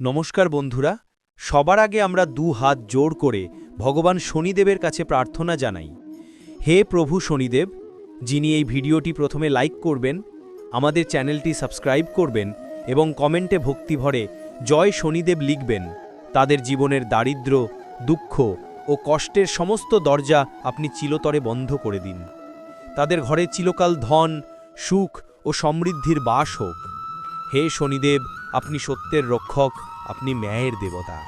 নমস্কার বন্ধুরা, সবার আগে আমরা দু হাত জোর করে ভগবান শনিদেবের কাছে প্রার্থনা জানাই। হে প্রভু শনিদেব, যিনি এই ভিডিওটি প্রথমে লাইক করবেন, আমাদের চ্যানেলটি সাবস্ক্রাইব করবেন এবং কমেন্টে ভক্তি ভরে জয় শনিদেব লিখবেন। তাদের জীবনের দারিদ্র্য দুঃখ ও কষ্টের সমস্ত দরজা আপনি চিলতরে বন্ধ করে দিন। তাদের ঘরে চিরকাল ধন, সুখ ও সমৃদ্ধির বাস হোক। হে শনিদেব আপনি সত্যের রক্ষক, আপনি ন্যায়ের দেবতা।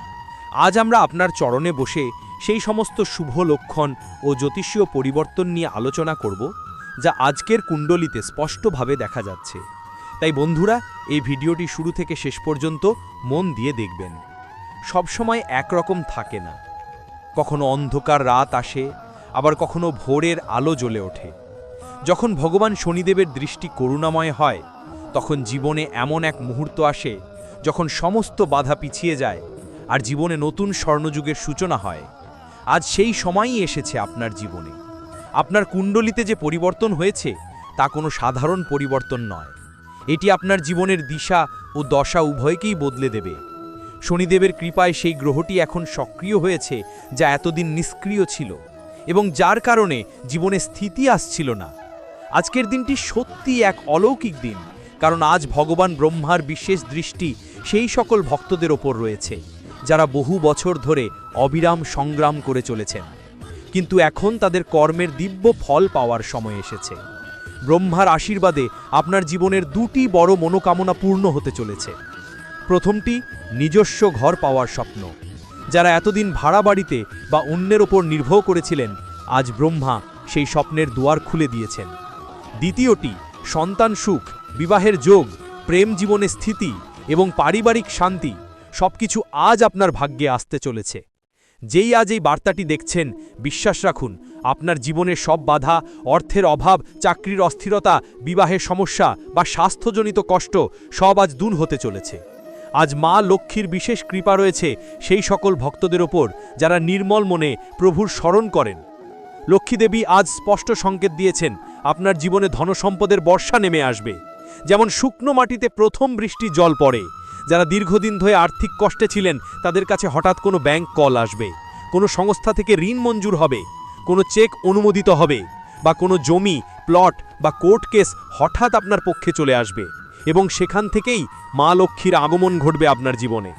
আজ আমরা আপনার চরণে বসে সেই সমস্ত শুভ লক্ষণ ও জ্যোতিষীয় পরিবর্তন নিয়ে আলোচনা করব, যা আজকের কুণ্ডলিতে স্পষ্টভাবে দেখা যাচ্ছে। তাই বন্ধুরা, এই ভিডিওটি শুরু থেকে শেষ পর্যন্ত মন দিয়ে দেখবেন। সবসময় একরকম থাকে না। কখনো অন্ধকার রাত আসে, আবার কখনো ভোরের আলো জ্বলে ওঠে। যখন ভগবান শনিদেবের দৃষ্টি করুণাময় হয় তখন জীবনে এমন এক মুহূর্ত আসে যখন সমস্ত বাধা পিছিয়ে যায় আর জীবনে নতুন স্বর্ণযুগের সূচনা হয়। আজ সেই সময়ই এসেছে আপনার জীবনে। আপনার কুণ্ডলিতে যে পরিবর্তন হয়েছে, তা কোনো সাধারণ পরিবর্তন নয়। এটি আপনার জীবনের দিশা ও দশা উভয়কেই বদলে দেবে। শনিদেবের কৃপায় সেই গ্রহটি এখন সক্রিয় হয়েছে, যা এতদিন নিষ্ক্রিয় ছিল এবং যার কারণে জীবনে স্থিতি আসছিল না। আজকের দিনটি সত্যি এক অলৌকিক দিন। কারণ আজ ভগবান ব্রহ্মার বিশেষ দৃষ্টি সেই সকল ভক্তদের ওপর রয়েছে, যারা বহু বছর ধরে অবিরাম সংগ্রাম করে চলেছেন। কিন্তু এখন তাদের কর্মের দিব্য ফল পাওয়ার সময় এসেছে। ব্রহ্মার আশীর্বাদে আপনার জীবনের দুটি বড় মনোকামনা পূর্ণ হতে চলেছে। প্রথমটি, নিজস্ব ঘর পাওয়ার স্বপ্ন। যারা এতদিন ভাড়া বাড়িতে বা অন্যের ওপর নির্ভর করেছিলেন, আজ ব্রহ্মা সেই স্বপ্নের দুয়ার খুলে দিয়েছেন। দ্বিতীয়টি, সন্তান সুখ। বিবাহের যোগ, প্রেম জীবনে স্থিতি এবং পারিবারিক শান্তি সবকিছু আজ আপনার ভাগ্যে আসতে চলেছে। যেই আজ এই বার্তাটি দেখছেন, বিশ্বাস রাখুন, আপনার জীবনের সব বাধা, অর্থের অভাব, চাকরির অস্থিরতা, বিবাহের সমস্যা বা স্বাস্থ্যজনিত কষ্ট সব আজ দূর হতে চলেছে। আজ মা লক্ষ্মীর বিশেষ কৃপা রয়েছে সেই সকল ভক্তদের ওপর যারা নির্মল মনে প্রভুর স্মরণ করেন। লক্ষ্মীদেবী আজ স্পষ্ট সংকেত দিয়েছেন, আপনার জীবনে ধনসম্পদের বর্ষা নেমে আসবে। যেমন শুকনো মাটিতে প্রথম বৃষ্টি জল পড়ে। যারা দীর্ঘদিন ধরে আর্থিক কষ্টে ছিলেন, তাদের কাছে হঠাৎ কোনো ব্যাংক কল আসবে, কোনো সংস্থা থেকে ঋণ মঞ্জুর হবে, কোনো চেক অনুমোদিত হবে, বা কোনো জমি, প্লট, বা কোর্ট কেস হঠাৎ আপনার পক্ষে চলে আসবে, এবং সেখান থেকেই মা লক্ষ্মীর আগমন ঘটবে আপনার জীবনে।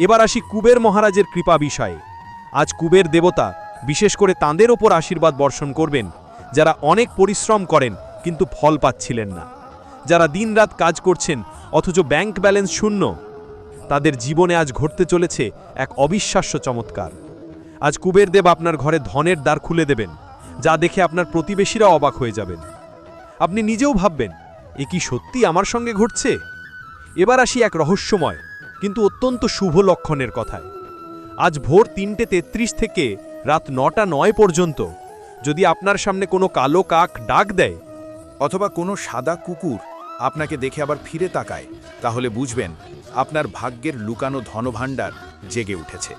এবার আসি কুবের মহারাজের কৃপা বিষয়ে। আজ কুবের দেবতা, বিশেষ করে তাঁদের ওপর আশীর্বাদ বর্ষণ করবেন, যারা অনেক পরিশ্রম করেন, কিন্তু ফল পাচ্ছিলেন না। যারা দিনরাত কাজ করছেন, অথচ ব্যাংক ব্যালেন্স শূন্য। তাদের জীবনে আজ ঘটতে চলেছে এক অবিশ্বাস্য চমৎকার। আজ কুবের দেব আপনার ঘরে ধনের দ্বার খুলে দেবেন, যা দেখে আপনার প্রতিবেশীরা অবাক হয়ে যাবেন। আপনি নিজেও ভাববেন, এ কি সত্যি আমার সঙ্গে ঘটছে? এবার আসি এক রহস্যময়, কিন্তু অত্যন্ত শুভ লক্ষণের কথায়। আজ ভোর তিনটে তেত্রিশ থেকে রাত নটা নয় পর্যন্ত, যদি আপনার সামনে কোনো কালো কাক ডাক দেয়, অথবা কোনো সাদা কুকুর আপনাকে দেখে আবার ফিরে তাকায়, তাহলে বুঝবেন আপনার ভাগ্যের লুকানো ধনভাণ্ডার জেগে উঠেছে।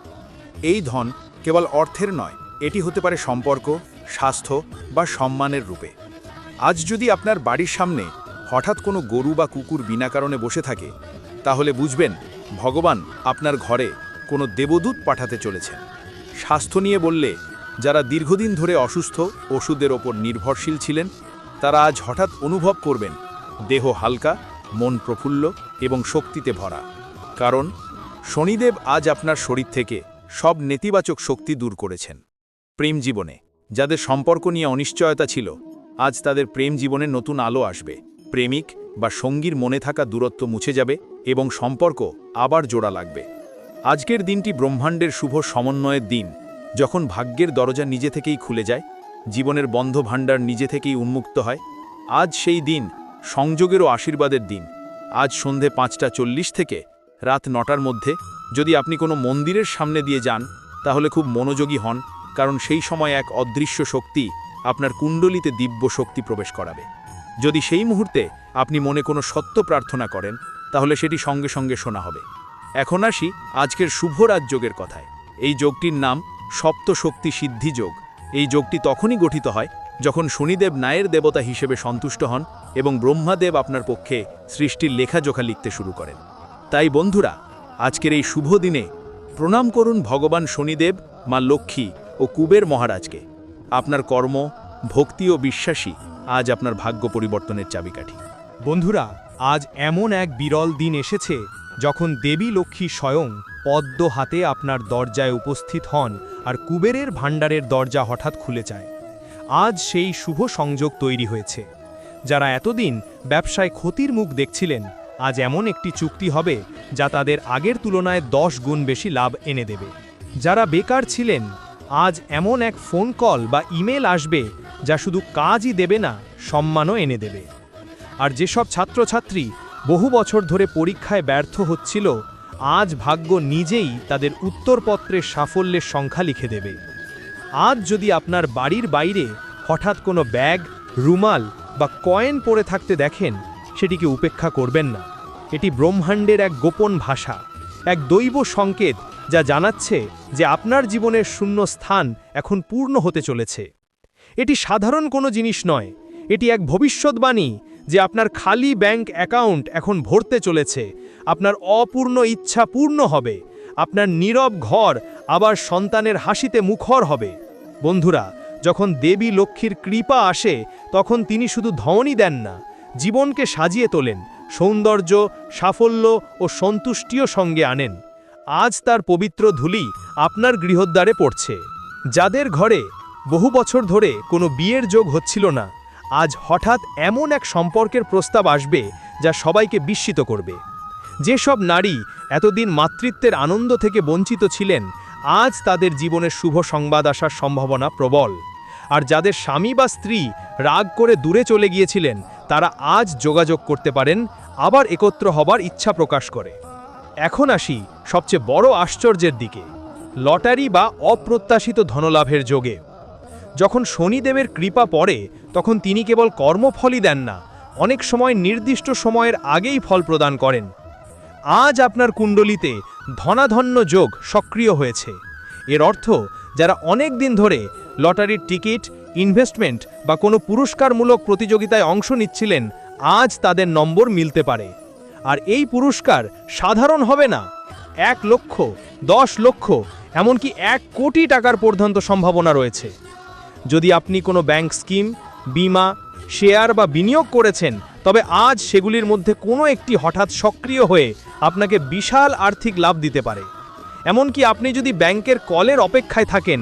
এই ধন কেবল অর্থের নয়, এটি হতে পারে সম্পর্ক, স্বাস্থ্য বা সম্মানের রূপে। আজ যদি আপনার বাড়ির সামনে হঠাৎ কোনো গরু বা কুকুর বিনা কারণে বসে থাকে, তাহলে বুঝবেন ভগবান আপনার ঘরে কোনো দেবদূত পাঠাতে চলেছেন। স্বাস্থ্য নিয়ে বললে, যারা দীর্ঘদিন ধরে অসুস্থ, ওষুধের ওপর নির্ভরশীল ছিলেন, তারা আজ হঠাৎ অনুভব করবেন দেহ হালকা, মন প্রফুল্ল এবং শক্তিতে ভরা। কারণ, শনিদেব আজ আপনার শরীর থেকে সব নেতিবাচক শক্তি দূর করেছেন। প্রেম জীবনে, যাদের সম্পর্ক নিয়ে অনিশ্চয়তা ছিল, আজ তাদের প্রেম জীবনে নতুন আলো আসবে। প্রেমিক বা সঙ্গীর মনে থাকা দূরত্ব মুছে যাবে এবং সম্পর্ক আবার জোড়া লাগবে। আজকের দিনটি ব্রহ্মাণ্ডের শুভ সমন্বয়ের দিন। যখন ভাগ্যের দরজা নিজে থেকেই খুলে যায়, জীবনের বন্ধ ভাণ্ডার নিজে থেকেই উন্মুক্ত হয়, আজ সেই দিন সংযোগেরও আশীর্বাদের দিন। আজ সন্ধে পাঁচটা চল্লিশ থেকে রাত নটার মধ্যে যদি আপনি কোনো মন্দিরের সামনে দিয়ে যান, তাহলে খুব মনোযোগী হন, কারণ সেই সময় এক অদৃশ্য শক্তি আপনার কুণ্ডলিতে দিব্য শক্তি প্রবেশ করাবে। যদি সেই মুহূর্তে আপনি মনে কোনো সত্য প্রার্থনা করেন, তাহলে সেটি সঙ্গে সঙ্গে শোনা হবে। এখন আসি আজকের শুভ রাজযোগের কথায়। এই যোগটির নাম সপ্তশক্তি সিদ্ধি যোগ। এই যোগটি তখনই গঠিত হয় যখন শনিদেব ন্যায়ের দেবতা হিসেবে সন্তুষ্ট হন এবং ব্রহ্মাদেব আপনার পক্ষে সৃষ্টির লেখাজোখা লিখতে শুরু করেন। তাই বন্ধুরা, আজকের এই শুভ দিনে প্রণাম করুন ভগবান শনিদেব, মা লক্ষ্মী ও কুবের মহারাজকে। আপনার কর্ম, ভক্তি ও বিশ্বাসী আজ আপনার ভাগ্য পরিবর্তনের চাবিকাঠি। বন্ধুরা, আজ এমন এক বিরল দিন এসেছে যখন দেবী লক্ষ্মী স্বয়ং পদ্ম হাতে আপনার দরজায় উপস্থিত হন আর কুবেরের ভাণ্ডারের দরজা হঠাৎ খুলে যায়। আজ সেই শুভ সংযোগ তৈরি হয়েছে। যারা এতদিন ব্যবসায় ক্ষতির মুখ দেখছিলেন, আজ এমন একটি চুক্তি হবে যা তাদের আগের তুলনায় দশ গুণ বেশি লাভ এনে দেবে। যারা বেকার ছিলেন, আজ এমন এক ফোন কল বা ইমেল আসবে যা শুধু কাজই দেবে না, সম্মানও এনে দেবে। আর যেসব ছাত্রছাত্রী বহু বছর ধরে পরীক্ষায় ব্যর্থ হচ্ছিল, আজ ভাগ্য নিজেই তাদের উত্তরপত্রের সাফল্যের সংখ্যা লিখে দেবে। আজ যদি আপনার বাড়ির বাইরে হঠাৎ কোনো ব্যাগ, রুমাল বা কয়েন পড়ে থাকতে দেখেন, সেটিকে উপেক্ষা করবেন না। এটি ব্রহ্মাণ্ডের এক গোপন ভাষা, এক দৈব সংকেত যা জানাচ্ছে যে আপনার জীবনের শূন্য স্থান এখন পূর্ণ হতে চলেছে। এটি সাধারণ কোনো জিনিস নয়, এটি এক ভবিষ্যৎবাণী যে আপনার খালি ব্যাংক অ্যাকাউন্ট এখন ভরতে চলেছে, আপনার অপূর্ণ ইচ্ছা পূর্ণ হবে আপনার নীরব ঘর আবার সন্তানের হাসিতে মুখর হবে। বন্ধুরা, যখন দেবী লক্ষ্মীর কৃপা আসে, তখন তিনি শুধু ধনই দেন না, জীবনকে সাজিয়ে তোলেন, সৌন্দর্য, সাফল্য ও সন্তুষ্টিও সঙ্গে আনেন। আজ তার পবিত্র ধুলি আপনার গৃহদ্বারে পড়ছে। যাদের ঘরে বহু বছর ধরে কোনো বিয়ের যোগ হচ্ছিল না, আজ হঠাৎ এমন এক সম্পর্কের প্রস্তাব আসবে যা সবাইকে বিস্মিত করবে। যেসব নারী এতদিন মাতৃত্বের আনন্দ থেকে বঞ্চিত ছিলেন, আজ তাদের জীবনের শুভ সংবাদ আসার সম্ভাবনা প্রবল। আর যাদের স্বামী বা স্ত্রী রাগ করে দূরে চলে গিয়েছিলেন, তারা আজ যোগাযোগ করতে পারেন, আবার একত্র হবার ইচ্ছা প্রকাশ করে। এখন আসি সবচেয়ে বড় আশ্চর্যের দিকে, লটারি বা অপ্রত্যাশিত ধনলাভের যোগে। যখন শনিদেবের কৃপা পড়ে, তখন তিনি কেবল কর্মফলই দেন না, অনেক সময় নির্দিষ্ট সময়ের আগেই ফল প্রদান করেন। আজ আপনার কুণ্ডলিতে ধনাধন্য যোগ সক্রিয় হয়েছে। এর অর্থ, যারা অনেক দিন ধরে লটারির টিকিট ইনভেস্টমেন্ট বা কোনো পুরস্কারমূলক প্রতিযোগিতায় অংশ নিচ্ছিলেন, আজ তাদের নম্বর মিলতে পারে। আর এই পুরস্কার সাধারণ হবে না। এক লক্ষ, দশ লক্ষ, এমনকি এক কোটি টাকার পর্যন্ত সম্ভাবনা রয়েছে। যদি আপনি কোনো ব্যাংক স্কিম, বিমা, শেয়ার বা বিনিয়োগ করেছেন তবে আজ সেগুলির মধ্যে কোনো একটি হঠাৎ সক্রিয় হয়ে আপনাকে বিশাল আর্থিক লাভ দিতে পারে। এমনকি আপনি যদি ব্যাংকের কলের অপেক্ষায় থাকেন,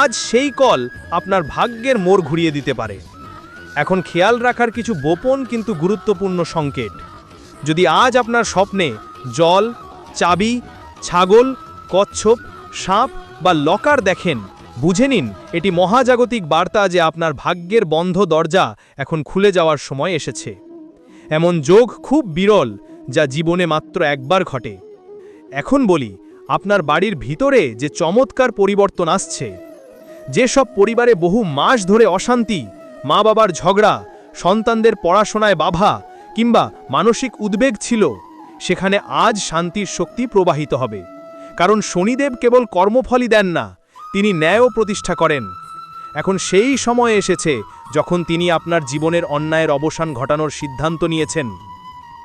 আজ সেই কল আপনার ভাগ্যের মোড় ঘুরিয়ে দিতে পারে। এখন খেয়াল রাখার কিছু গোপন কিন্তু গুরুত্বপূর্ণ সংকেত। যদি আজ আপনার স্বপ্নে জল, চাবি, ছাগল, কচ্ছপ, সাপ বা লকার দেখেন, বুঝে নিন এটি মহাজাগতিক বার্তা যে আপনার ভাগ্যের বন্ধ দরজা এখন খুলে যাওয়ার সময় এসেছে। এমন যোগ খুব বিরল যা জীবনে মাত্র একবার ঘটে। এখন বলি, আপনার বাড়ির ভিতরে যে চমৎকার পরিবর্তন আসছে যেসব পরিবারে বহু মাস ধরে অশান্তি মা বাবার ঝগড়া, সন্তানদের পড়াশোনায় বাধা কিংবা মানসিক উদ্বেগ ছিল, সেখানে আজ শান্তির শক্তি প্রবাহিত হবে। কারণ শনিদেব কেবল কর্মফলই দেন না, তিনি ন্যায়ও প্রতিষ্ঠা করেন। এখন সেই সময় এসেছে যখন তিনি আপনার জীবনের অন্যায়ের অবসান ঘটানোর সিদ্ধান্ত নিয়েছেন।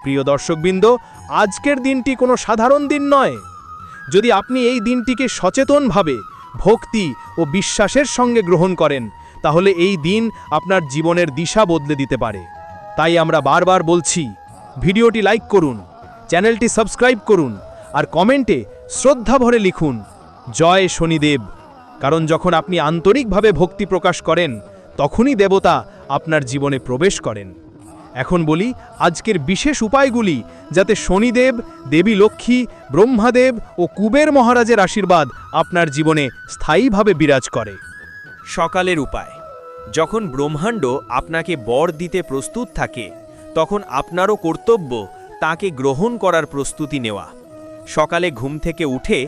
প্রিয় দর্শকবৃন্দ, আজকের দিনটি কোনো সাধারণ দিন নয়। যদি আপনি এই দিনটিকে সচেতনভাবে, ভক্তি ও বিশ্বাসের সঙ্গে গ্রহণ করেন, তাহলে এই দিন আপনার জীবনের দিশা বদলে দিতে পারে। তাই আমরা বারবার বলছি, ভিডিওটি লাইক করুন, চ্যানেলটি সাবস্ক্রাইব করুন, আর কমেন্টে শ্রদ্ধা ভরে লিখুন, জয় শনিদেব। কারণ যখন আপনি আন্তরিকভাবে ভক্তি প্রকাশ করেন, তখনই দেবতা আপনার জীবনে প্রবেশ করেন। এখন বলি, আজকের বিশেষ উপায়গুলি যাতে শনিদেব, দেবী লক্ষ্মী, ব্রহ্মাদেব ও কুবের মহারাজের আশীর্বাদ আপনার জীবনে স্থায়ীভাবে বিরাজ করে। সকালের উপায়। যখন ব্রহ্মাণ্ড আপনাকে বর দিতে প্রস্তুত থাকে, তখন আপনারও কর্তব্য তাকে গ্রহণ করার প্রস্তুতি নেওয়া। সকালে ঘুম থেকে উঠে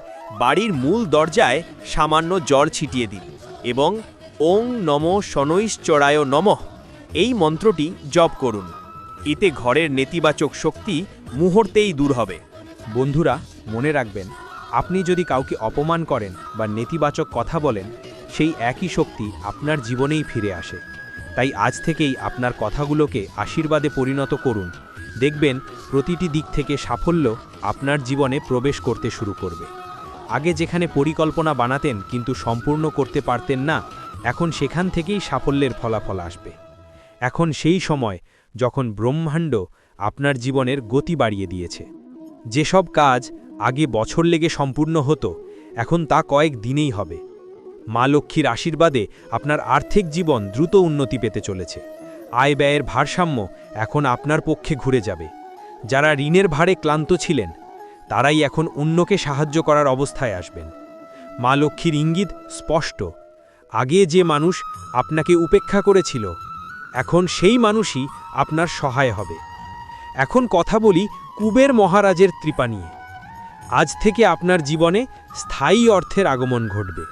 বাড়ির মূল দরজায় সামান্য জল ছিটিয়ে দিন এবং ওং নম শনৈশ্চরায় নমঃ, এই মন্ত্রটি জপ করুন। এতে ঘরের নেতিবাচক শক্তি মুহূর্তেই দূর হবে। বন্ধুরা, মনে রাখবেন, আপনি যদি কাউকে অপমান করেন বা নেতিবাচক কথা বলেন, সেই একই শক্তি আপনার জীবনেই ফিরে আসে। তাই আজ থেকেই আপনার কথাগুলোকে আশীর্বাদে পরিণত করুন। দেখবেন প্রতিটি দিক থেকে সাফল্য আপনার জীবনে প্রবেশ করতে শুরু করবে। আগে যেখানে পরিকল্পনা বানাতেন কিন্তু সম্পূর্ণ করতে পারতেন না, এখন সেখান থেকেই সাফল্যের ফলাফল আসবে। এখন সেই সময় যখন ব্রহ্মাণ্ড আপনার জীবনের গতি বাড়িয়ে দিয়েছে। যেসব কাজ আগে বছর লেগে সম্পূর্ণ হতো, এখন তা কয়েক দিনেই হবে। মা লক্ষ্মীর আশীর্বাদে আপনার আর্থিক জীবন দ্রুত উন্নতি পেতে চলেছে। আয় ব্যয়ের ভারসাম্য এখন আপনার পক্ষে ঘুরে যাবে। যারা ঋণের ভারে ক্লান্ত ছিলেন, তারাই এখন অন্যকে সাহায্য করার অবস্থায় আসবেন। মা লক্ষ্মীর ইঙ্গিত স্পষ্ট। আগে যে মানুষ আপনাকে উপেক্ষা করেছিল, এখন সেই মানুষই আপনার সহায় হবে। এখন কথা বলি কুবের মহারাজের তৃপা নিয়ে। আজ থেকে আপনার জীবনে স্থায়ী অর্থের আগমন ঘটবে।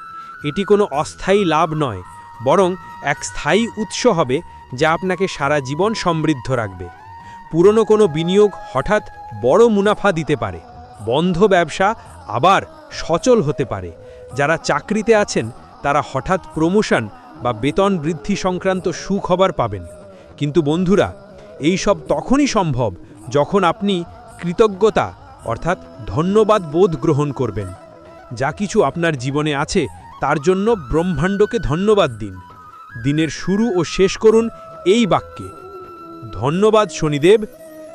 এটি কোনো অস্থায়ী লাভ নয়, বরং এক স্থায়ী উৎস হবে যা আপনাকে সারা জীবন সমৃদ্ধ রাখবে। পুরনো কোনো বিনিয়োগ হঠাৎ বড় মুনাফা দিতে পারে। বন্ধ ব্যবসা আবার সচল হতে পারে। যারা চাকরিতে আছেন, তারা হঠাৎ প্রমোশন বা বেতন বৃদ্ধি সংক্রান্ত সুখবর পাবেন। কিন্তু বন্ধুরা, এই সব তখনই সম্ভব যখন আপনি কৃতজ্ঞতা, অর্থাৎ ধন্যবাদ বোধ গ্রহণ করবেন। যা কিছু আপনার জীবনে আছে, তার জন্য ব্রহ্মাণ্ডকে ধন্যবাদ দিন। দিনের শুরু ও শেষ করুন এই বাক্যে। ধন্যবাদ শনিদেব,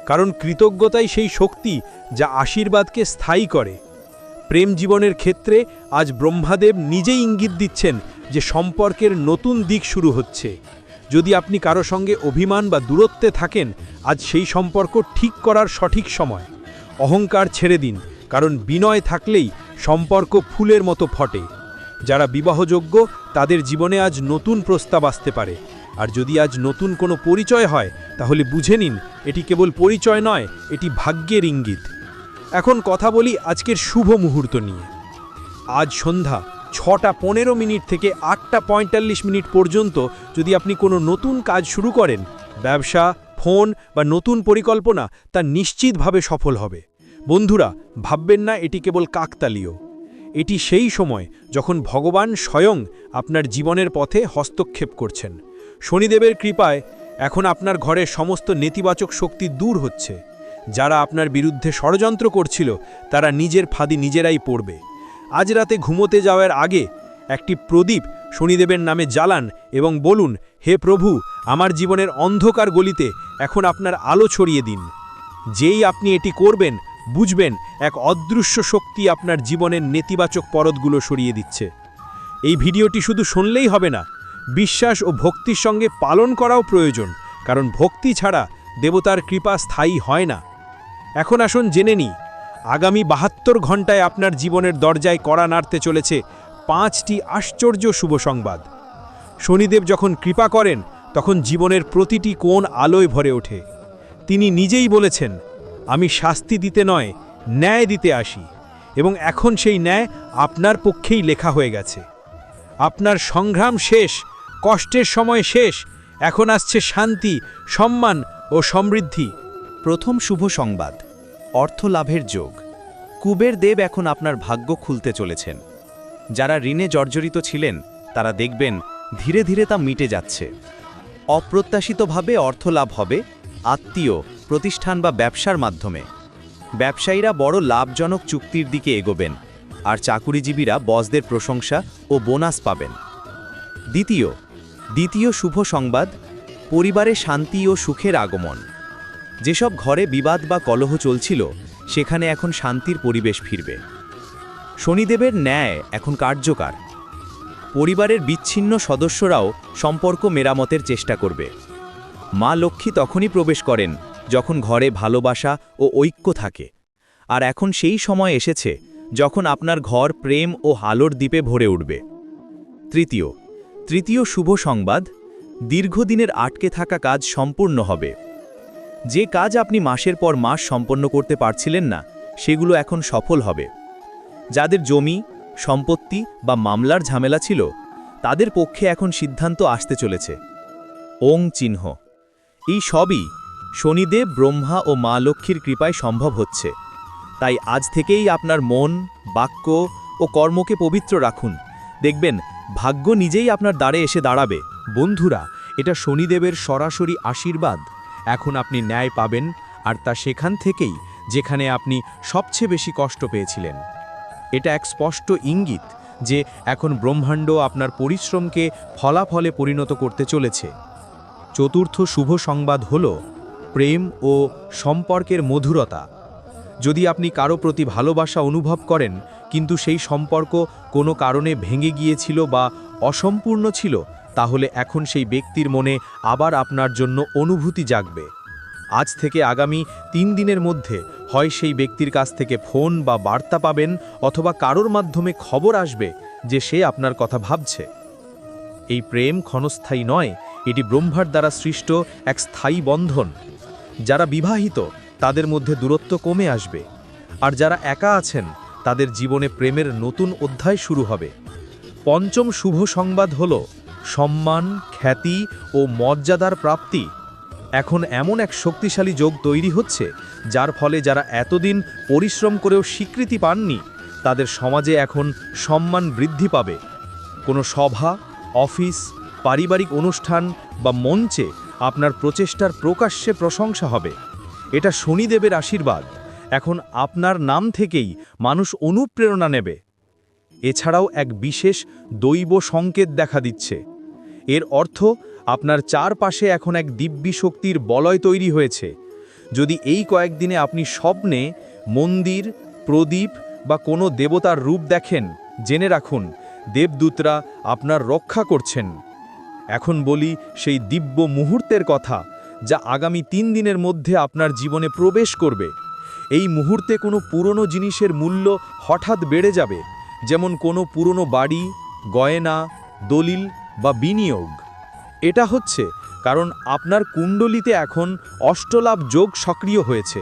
কারণ কৃতজ্ঞতাই সেই শক্তি যা আশীর্বাদকে স্থায়ী করে। প্রেম জীবনের ক্ষেত্রে আজ ব্রহ্মাদেব নিজেই ইঙ্গিত দিচ্ছেন যে সম্পর্কের নতুন দিক শুরু হচ্ছে। যদি আপনি কারও সঙ্গে অভিমান বা দূরত্বে থাকেন, আজ সেই সম্পর্ক ঠিক করার সঠিক সময়। অহংকার ছেড়ে দিন, কারণ বিনয় থাকলেই সম্পর্ক ফুলের মতো ফটে। যারা বিবাহযোগ্য, তাদের জীবনে আজ নতুন প্রস্তাব আসতে পারে। আর যদি আজ নতুন কোনো পরিচয় হয়, তাহলে বুঝে নিন, এটি কেবল পরিচয় নয়, এটি ভাগ্যের ইঙ্গিত। এখন কথা বলি আজকের শুভ মুহূর্ত নিয়ে। আজ সন্ধ্যা ছটা পনেরো মিনিট থেকে আটটা পঁয়তাল্লিশ মিনিট পর্যন্ত যদি আপনি কোনো নতুন কাজ শুরু করেন, ব্যবসা, ফোন বা নতুন পরিকল্পনা, তা নিশ্চিতভাবে সফল হবে। বন্ধুরা, ভাববেন না, এটি কেবল কাকতালীয়। এটি সেই সময় যখন ভগবান স্বয়ং আপনার জীবনের পথে হস্তক্ষেপ করছেন। শনিদেবের কৃপায় এখন আপনার ঘরের সমস্ত নেতিবাচক শক্তি দূর হচ্ছে। যারা আপনার বিরুদ্ধে ষড়যন্ত্র করছিল, তারা নিজের ফাঁদি নিজেরাই পড়বে। আজ রাতে ঘুমোতে যাওয়ার আগে একটি প্রদীপ শনিদেবের নামে জ্বালান এবং বলুন, হে প্রভু, আমার জীবনের অন্ধকার গলিতে এখন আপনার আলো ছড়িয়ে দিন। যেই আপনি এটি করবেন বুঝবেন এক অদৃশ্য শক্তি আপনার জীবনের নেতিবাচক পরদগুলো সরিয়ে দিচ্ছে। এই ভিডিওটি শুধু শুনলেই হবে না, বিশ্বাস ও ভক্তির সঙ্গে পালন করাও প্রয়োজন, কারণ ভক্তি ছাড়া দেবতার কৃপা স্থায়ী হয় না। এখন আসুন জেনে নিই, আগামী বাহাত্তর ঘন্টায় আপনার জীবনের দরজায় কড়া নাড়তে চলেছে পাঁচটি আশ্চর্য শুভ সংবাদ। শনিদেব যখন কৃপা করেন, তখন জীবনের প্রতিটি কোণ আলোয় ভরে ওঠে। তিনি নিজেই বলেছেন আমি শাস্তি দিতে নয়, ন্যায় দিতে আসি। এবং এখন সেই ন্যায় আপনার পক্ষেই লেখা হয়ে গেছে। আপনার সংগ্রাম শেষ, কষ্টের সময় শেষ, এখন আসছে শান্তি, সম্মান ও সমৃদ্ধি। প্রথম শুভ সংবাদ, অর্থ লাভের যোগ। কুবের দেব এখন আপনার ভাগ্য খুলতে চলেছেন। যারা ঋণে জর্জরিত ছিলেন, তারা দেখবেন ধীরে ধীরে তা মিটে যাচ্ছে। অপ্রত্যাশিতভাবে অর্থ লাভ হবে, আত্মীয় প্রতিষ্ঠান বা ব্যবসার মাধ্যমে। ব্যবসায়ীরা বড় লাভজনক চুক্তির দিকে এগোবেন, আর চাকুরিজীবীরা বসদের প্রশংসা ও বোনাস পাবেন। দ্বিতীয় দ্বিতীয় শুভ সংবাদ, পরিবারে শান্তি ও সুখের আগমন। যেসব ঘরে বিবাদ বা কলহ চলছিল, সেখানে এখন শান্তির পরিবেশ ফিরবে। শনিদেবের ন্যায় এখন কার্যকর। পরিবারের বিচ্ছিন্ন সদস্যরাও সম্পর্ক মেরামতের চেষ্টা করবে। মা লক্ষ্মী তখনই প্রবেশ করেন যখন ঘরে ভালোবাসা ও ঐক্য থাকে। আর এখন সেই সময় এসেছে যখন আপনার ঘর প্রেম ও হালোর দ্বীপে ভরে উঠবে। তৃতীয় তৃতীয় শুভ সংবাদ, দীর্ঘদিনের আটকে থাকা কাজ সম্পূর্ণ হবে। যে কাজ আপনি মাসের পর মাস সম্পন্ন করতে পারছিলেন না, সেগুলো এখন সফল হবে। যাদের জমি, সম্পত্তি বা মামলার ঝামেলা ছিল, তাদের পক্ষে এখন সিদ্ধান্ত আসতে চলেছে। ওং চিহ্ন, এই সবই শনিদেব, ব্রহ্মা ও মা লক্ষ্মীর কৃপায় সম্ভব হচ্ছে। তাই আজ থেকেই আপনার মন, বাক্য ও কর্মকে পবিত্র রাখুন। দেখবেন, ভাগ্য নিজেই আপনার দ্বারে এসে দাঁড়াবে। বন্ধুরা, এটা শনিদেবের সরাসরি আশীর্বাদ। এখন আপনি ন্যায় পাবেন, আর তা সেখান থেকেই যেখানে আপনি সবচেয়ে বেশি কষ্ট পেয়েছিলেন। এটা এক স্পষ্ট ইঙ্গিত যে এখন ব্রহ্মাণ্ড আপনার পরিশ্রমকে ফলাফলে পরিণত করতে চলেছে। চতুর্থ শুভ সংবাদ হল প্রেম ও সম্পর্কের মধুরতা। যদি আপনি কারও প্রতি ভালোবাসা অনুভব করেন, কিন্তু সেই সম্পর্ক কোনো কারণে ভেঙে গিয়েছিল বা অসম্পূর্ণ ছিল, তাহলে এখন সেই ব্যক্তির মনে আবার আপনার জন্য অনুভূতি জাগবে। আজ থেকে আগামী তিন দিনের মধ্যে হয় সেই ব্যক্তির কাছ থেকে ফোন বা বার্তা পাবেন অথবা কারোর মাধ্যমে খবর আসবে যে সে আপনার কথা ভাবছে। এই প্রেম ক্ষণস্থায়ী নয়, এটি ব্রহ্মার দ্বারা সৃষ্ট এক স্থায়ী বন্ধন। যারা বিবাহিত, তাদের মধ্যে দূরত্ব কমে আসবে। আর যারা একা আছেন, তাদের জীবনে প্রেমের নতুন অধ্যায় শুরু হবে। পঞ্চম শুভ সংবাদ হল, সম্মান, খ্যাতি ও মর্যাদার প্রাপ্তি। এখন এমন এক শক্তিশালী যোগ তৈরি হচ্ছে, যার ফলে যারা এতদিন পরিশ্রম করেও স্বীকৃতি পাননি, তাদের সমাজে এখন সম্মান বৃদ্ধি পাবে। কোনো সভা, অফিস, পারিবারিক অনুষ্ঠান বা মঞ্চে আপনার প্রচেষ্টার প্রকাশ্যে প্রশংসা হবে। এটা শনিদেবের আশীর্বাদ। এখন আপনার নাম থেকেই মানুষ অনুপ্রেরণা নেবে। এছাড়াও এক বিশেষ দৈব সংকেত দেখা দিচ্ছে। এর অর্থ, আপনার চারপাশে এখন এক দিব্যি শক্তির বলয় তৈরি হয়েছে। যদি এই কয়েকদিনে আপনি স্বপ্নে মন্দির, প্রদীপ বা কোনো দেবতার রূপ দেখেন, জেনে রাখুন, দেবদূতরা আপনার রক্ষা করছেন। এখন বলি সেই দিব্য মুহূর্তের কথা, যা আগামী তিন দিনের মধ্যে আপনার জীবনে প্রবেশ করবে। এই মুহূর্তে কোনো পুরনো জিনিসের মূল্য হঠাৎ বেড়ে যাবে, যেমন কোনো পুরনো বাড়ি, গয়না, দলিল বা বিনিয়োগ। এটা হচ্ছে কারণ আপনার কুণ্ডলিতে এখন অষ্টলাভ যোগ সক্রিয় হয়েছে,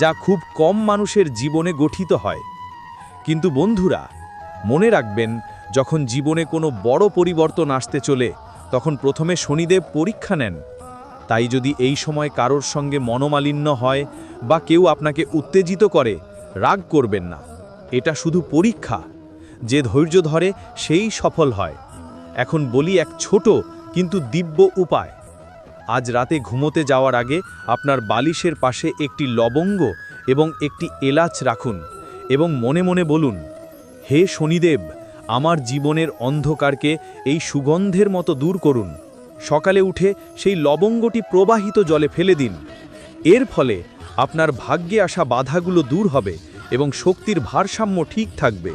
যা খুব কম মানুষের জীবনে গঠিত হয়। কিন্তু বন্ধুরা, মনে রাখবেন, যখন জীবনে কোনো বড় পরিবর্তন আসতে চলে তখন প্রথমে শনিদেব পরীক্ষা নেন। তাই যদি এই সময় কারোর সঙ্গে মনোমালিন্য হয় বা কেউ আপনাকে উত্তেজিত করে, রাগ করবেন না। এটা শুধু পরীক্ষা। যে ধৈর্য ধরে, সেই সফল হয়। এখন বলি এক ছোট কিন্তু দিব্য উপায়। আজ রাতে ঘুমোতে যাওয়ার আগে আপনার বালিশের পাশে একটি লবঙ্গ এবং একটি এলাচ রাখুন এবং মনে মনে বলুন, হে শনিদেব আমার জীবনের অন্ধকারকে এই সুগন্ধের মতো দূর করুন। সকালে উঠে সেই লবঙ্গটি প্রবাহিত জলে ফেলে দিন। এর ফলে আপনার ভাগ্যে আসা বাধাগুলো দূর হবে এবং শক্তির ভারসাম্য ঠিক থাকবে।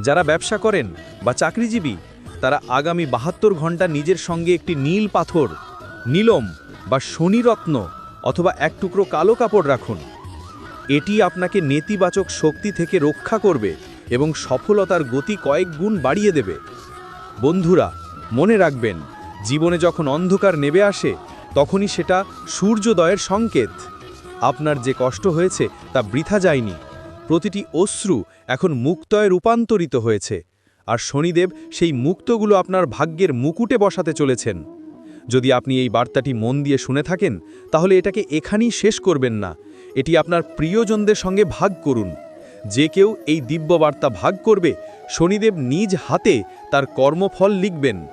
যারা ব্যবসা করেন বা চাকরিজীবী, তারা আগামী বাহাত্তর ঘণ্টা নিজের সঙ্গে একটি নীল পাথর, নীলম বা শনিরত্ন অথবা এক টুকরো কালো কাপড় রাখুন। এটি আপনাকে নেতিবাচক শক্তি থেকে রক্ষা করবে। এবং সফলতার গতি কয়েক গুণ বাড়িয়ে দেবে। বন্ধুরা, মনে রাখবেন, জীবনে যখন অন্ধকার নেবে আসে, তখনই সেটা সূর্যোদয়ের সংকেত। আপনার যে কষ্ট হয়েছে তা বৃথা যায়নি। প্রতিটি অশ্রু এখন মুক্তয়ে রূপান্তরিত হয়েছে, আর শনিদেব সেই মুক্তগুলো আপনার ভাগ্যের মুকুটে বসাতে চলেছেন। যদি আপনি এই বার্তাটি মন দিয়ে শুনে থাকেন, তাহলে এটাকে এখানেই শেষ করবেন না। এটি আপনার প্রিয়জনদের সঙ্গে ভাগ করুন। যে কেউ এই দিব্য বার্তা ভাগ করবে, শনিদেব নিজ হাতে তার কর্মফল লিখবেন।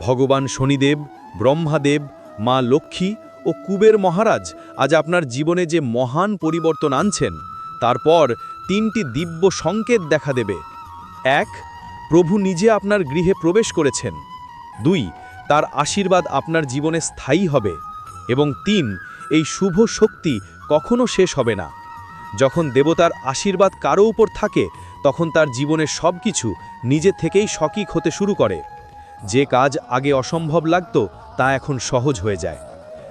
ভগবান শনিদেব, ব্রহ্মাদেব, মা লক্ষ্মী ও কুবের মহারাজ আজ আপনার জীবনে যে মহান পরিবর্তন আনছেন, তারপর তিনটি দিব্য সংকেত দেখা দেবে। এক, প্রভু নিজে আপনার গৃহে প্রবেশ করেছেন। দুই, তার আশীর্বাদ আপনার জীবনে স্থায়ী হবে। এবং তিন, এই শুভ শক্তি কখনো শেষ হবে না। যখন দেবতার আশীর্বাদ কারও উপর থাকে, তখন তার জীবনের সব কিছু নিজে থেকেই সকিক হতে শুরু করে। যে কাজ আগে অসম্ভব লাগত, তা এখন সহজ হয়ে যায়।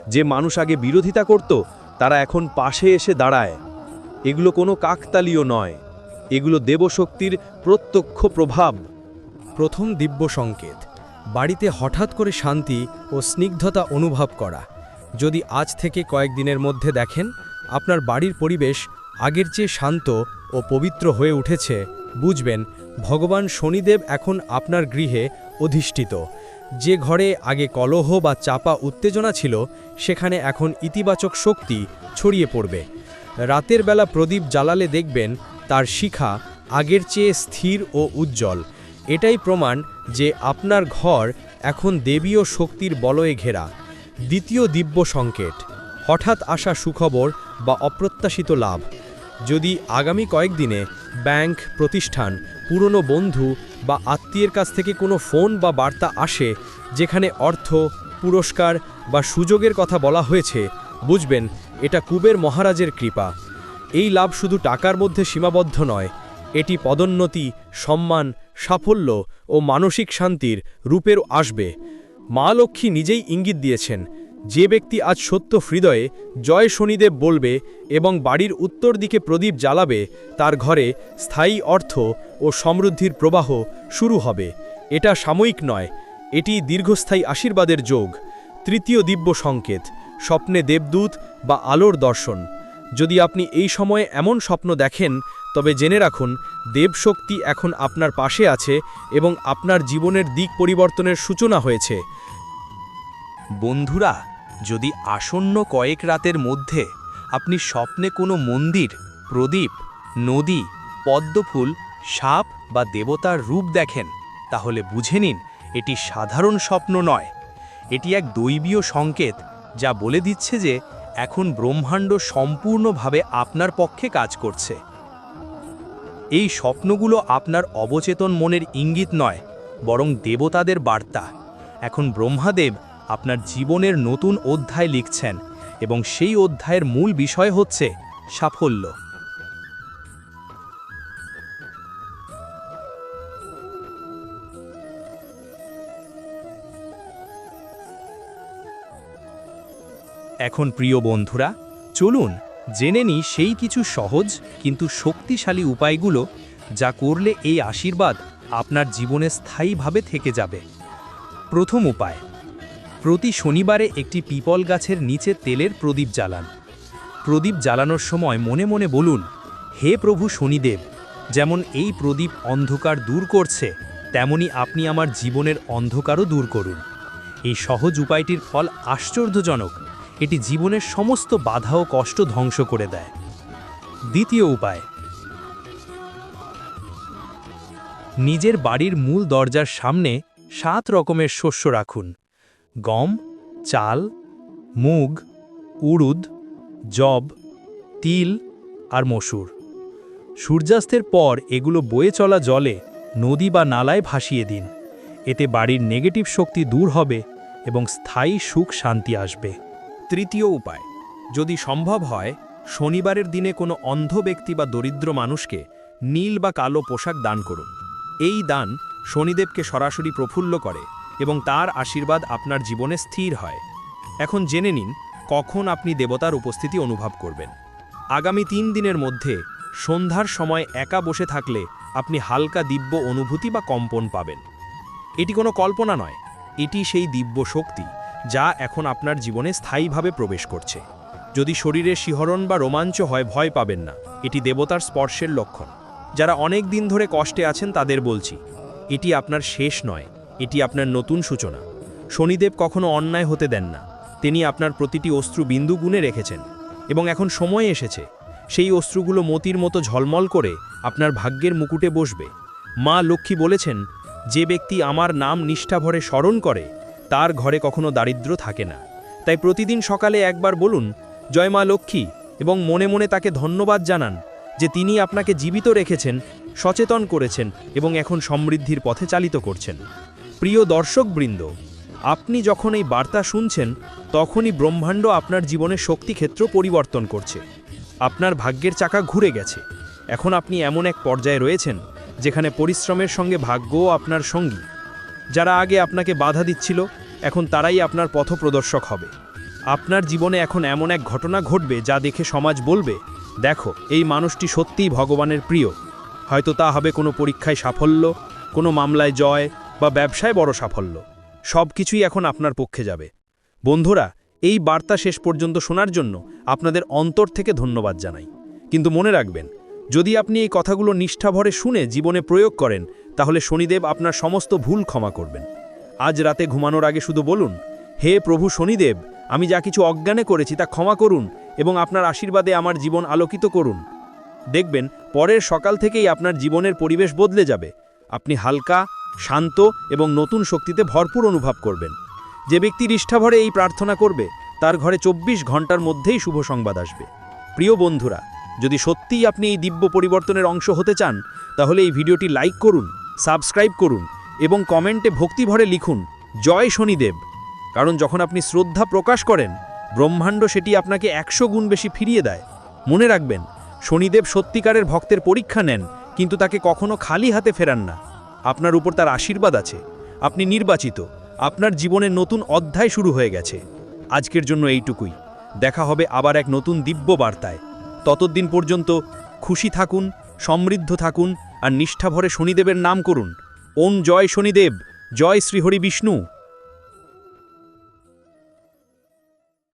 যে মানুষ আগে বিরোধিতা করত, তারা এখন পাশে এসে দাঁড়ায়। এগুলো কোনো কাকতালীয় নয়। এগুলো দেবশক্তির প্রত্যক্ষ প্রভাব। প্রথম দিব্য সংকেত। বাড়িতে হঠাৎ করে শান্তি ও স্নিগ্ধতা অনুভব করা। যদি আজ থেকে কয়েকদিনের মধ্যে দেখেন, আপনার বাড়ির পরিবেশ আগের চেয়ে শান্ত ও পবিত্র হয়ে উঠেছে, বুঝবেন, ভগবান শনিদেব এখন আপনার গৃহে অধিষ্ঠিত। যে ঘরে আগে কলহ বা চাপা উত্তেজনা ছিল, সেখানে এখন ইতিবাচক শক্তি ছড়িয়ে পড়বে। রাতের বেলা প্রদীপ জ্বালালে দেখবেন, তার শিখা আগের চেয়ে স্থির ও উজ্জ্বল। এটাই প্রমাণ যে আপনার ঘর এখন দেবীয় শক্তির বলয়ে ঘেরা। দ্বিতীয় দিব্য সংকেত, হঠাৎ আসা সুখবর বা অপ্রত্যাশিত লাভ। যদি আগামী কয়েকদিনে ব্যাংক, প্রতিষ্ঠান, পুরনো বন্ধু বা আত্মীয়ের কাছ থেকে কোনো ফোন বা বার্তা আসে যেখানে অর্থ, পুরস্কার বা সুযোগের কথা বলা হয়েছে, বুঝবেন এটা কুবের মহারাজের কৃপা। এই লাভ শুধু টাকার মধ্যে সীমাবদ্ধ নয়, এটি পদোন্নতি, সম্মান, সাফল্য ও মানসিক শান্তির রূপের আসবে। মা লক্ষ্মী নিজেই ইঙ্গিত দিয়েছেন যে ব্যক্তি আজ সত্য হৃদয়ে জয় শনিদেব বলবে এবং বাড়ির উত্তর দিকে প্রদীপ জ্বালাবে, তার ঘরে স্থায়ী অর্থ ও সমৃদ্ধির প্রবাহ শুরু হবে। এটা সাময়িক নয়, এটি দীর্ঘস্থায়ী আশীর্বাদের যোগ। তৃতীয় দিব্য সংকেত, স্বপ্নে দেবদূত বা আলোর দর্শন। যদি আপনি এই সময়ে এমন স্বপ্ন দেখেন, তবে জেনে রাখুন, দেবশক্তি এখন আপনার পাশে আছে এবং আপনার জীবনের দিক পরিবর্তনের সূচনা হয়েছে। বন্ধুরা, যদি আসন্ন কয়েক রাতের মধ্যে আপনি স্বপ্নে কোনো মন্দির, প্রদীপ, নদী, পদ্মফুল, সাপ বা দেবতার রূপ দেখেন, তাহলে বুঝে নিন এটি সাধারণ স্বপ্ন নয়। এটি এক দৈবীয় সংকেত যা বলে দিচ্ছে যে এখন ব্রহ্মাণ্ড সম্পূর্ণভাবে আপনার পক্ষে কাজ করছে। এই স্বপ্নগুলো আপনার অবচেতন মনের ইঙ্গিত নয়, বরং দেবতাদের বার্তা। এখন ব্রহ্মাদেব আপনার জীবনের নতুন অধ্যায় লিখছেন এবং সেই অধ্যায়ের মূল বিষয় হচ্ছে সাফল্য। এখন প্রিয় বন্ধুরা, চলুন জেনে নিই সেই কিছু সহজ কিন্তু শক্তিশালী উপায়গুলো যা করলে এই আশীর্বাদ আপনার জীবনে স্থায়ীভাবে থেকে যাবে। প্রথম উপায় প্রতি শনিবারে একটি পিপল গাছের নিচে তেলের প্রদীপ জ্বালান। প্রদীপ জ্বালানোর সময় মনে মনে বলুন, হে প্রভু শনিদেব, যেমন এই প্রদীপ অন্ধকার দূর করছে, তেমনি আপনি আমার জীবনের অন্ধকারও দূর করুন। এই সহজ উপায়টির ফল আশ্চর্যজনক। এটি জীবনের সমস্ত বাধা ও কষ্ট ধ্বংস করে দেয়। দ্বিতীয় উপায়, নিজের বাড়ির মূল দরজার সামনে সাত রকমের শস্য রাখুন। গম, চাল, মুগ উড়ুদ জব তিল আর মসুর। সূর্যাস্তের পর এগুলো বয়ে চলা জলে নদী বা নালায় ভাসিয়ে দিন। এতে বাড়ির নেগেটিভ শক্তি দূর হবে এবং স্থায়ী সুখ শান্তি আসবে। তৃতীয় উপায়, যদি সম্ভব হয়, শনিবারের দিনে কোনো অন্ধ ব্যক্তি বা দরিদ্র মানুষকে নীল বা কালো পোশাক দান করুন। এই দান শনিদেবকে সরাসরি প্রফুল্ল করে। এবং তার আশীর্বাদ আপনার জীবনে স্থির হয়। এখন জেনে নিন, কখন আপনি দেবতার উপস্থিতি অনুভব করবেন। আগামী তিন দিনের মধ্যে, সন্ধ্যার সময় একা বসে থাকলে আপনি হালকা দিব্য অনুভূতি বা কম্পন পাবেন। এটি কোনো কল্পনা নয়, এটি সেই দিব্য শক্তি যা এখন আপনার জীবনে স্থায়ীভাবে প্রবেশ করছে। যদি শরীরে শিহরণ বা রোমাঞ্চ হয়, ভয় পাবেন না, এটি দেবতার স্পর্শের লক্ষণ। যারা অনেক দিন ধরে কষ্টে আছেন তাদের বলছি, এটি আপনার শেষ নয় এটি আপনার নতুন সূচনা। শনিদেব কখনো অন্যায় হতে দেন না। তিনি আপনার প্রতিটি অস্ত্র বিন্দু গুণে রেখেছেন এবং এখন সময় এসেছে। সেই অস্ত্রগুলো মতির মতো ঝলমল করে আপনার ভাগ্যের মুকুটে বসবে। মা লক্ষ্মী বলেছেন, যে ব্যক্তি আমার নাম নিষ্ঠাভরে স্মরণ করে, তার ঘরে কখনো দারিদ্র্য থাকে না। তাই প্রতিদিন সকালে একবার বলুন, জয় মা লক্ষ্মী এবং মনে মনে তাকে ধন্যবাদ জানান যে তিনি আপনাকে জীবিত রেখেছেন, সচেতন করেছেন এবং এখন সমৃদ্ধির পথে চালিত করছেন। প্রিয় দর্শকবৃন্দ, আপনি যখন এই বার্তা শুনছেন, তখনই ব্রহ্মাণ্ড আপনার জীবনের শক্তিক্ষেত্র পরিবর্তন করছে। আপনার ভাগ্যের চাকা ঘুরে গেছে। এখন আপনি এমন এক পর্যায়ে রয়েছেন, যেখানে পরিশ্রমের সঙ্গে ভাগ্যও আপনার সঙ্গী। যারা আগে আপনাকে বাধা দিচ্ছিল, এখন তারাই আপনার পথপ্রদর্শক হবে। আপনার জীবনে এখন এমন এক ঘটনা ঘটবে, যা দেখে সমাজ বলবে, দেখো, এই মানুষটি সত্যিই ভগবানের প্রিয়। হয়তো তা হবে কোনো পরীক্ষায় সাফল্য, কোনো মামলায় জয় বা ব্যবসায় বড় সাফল্য। সব কিছুই এখন আপনার পক্ষে যাবে। বন্ধুরা, এই বার্তা শেষ পর্যন্ত শোনার জন্য আপনাদের অন্তর থেকে ধন্যবাদ জানাই। কিন্তু মনে রাখবেন, যদি আপনি এই কথাগুলো নিষ্ঠাভরে শুনে জীবনে প্রয়োগ করেন, তাহলে শনিদেব আপনার সমস্ত ভুল ক্ষমা করবেন। আজ রাতে ঘুমানোর আগে শুধু বলুন, হে প্রভু শনিদেব, আমি যা কিছু অজ্ঞানে করেছি তা ক্ষমা করুন এবং আপনার আশীর্বাদে আমার জীবন আলোকিত করুন। দেখবেন, পরের সকাল থেকেই আপনার জীবনের পরিবেশ বদলে যাবে। আপনি হালকা শান্ত এবং নতুন শক্তিতে ভরপুর অনুভব করবেন। যে ব্যক্তি নিষ্ঠাভরে এই প্রার্থনা করবে, তার ঘরে চব্বিশ ঘণ্টার মধ্যেই শুভ সংবাদ আসবে। প্রিয় বন্ধুরা, যদি সত্যিই আপনি এই দিব্য পরিবর্তনের অংশ হতে চান, তাহলে এই ভিডিওটি লাইক করুন, সাবস্ক্রাইব করুন এবং কমেন্টে ভক্তিভরে লিখুন, জয় শনিদেব। কারণ যখন আপনি শ্রদ্ধা প্রকাশ করেন, ব্রহ্মাণ্ড সেটি আপনাকে একশো গুণ বেশি ফিরিয়ে দেয়। মনে রাখবেন, শনিদেব সত্যিকারের ভক্তের পরীক্ষা নেন, কিন্তু তাকে কখনো খালি হাতে ফেরান না। আপনার উপর তার আশীর্বাদ আছে। আপনি নির্বাচিত। আপনার জীবনের নতুন অধ্যায় শুরু হয়ে গেছে। আজকের জন্য এইটুকুই। দেখা হবে আবার এক নতুন দিব্য বার্তায়। ততদিন পর্যন্ত খুশি থাকুন, সমৃদ্ধ থাকুন আর নিষ্ঠাভরে শনিদেবের নাম করুন। ওম জয় শনিদেব। জয় শ্রীহরি বিষ্ণু।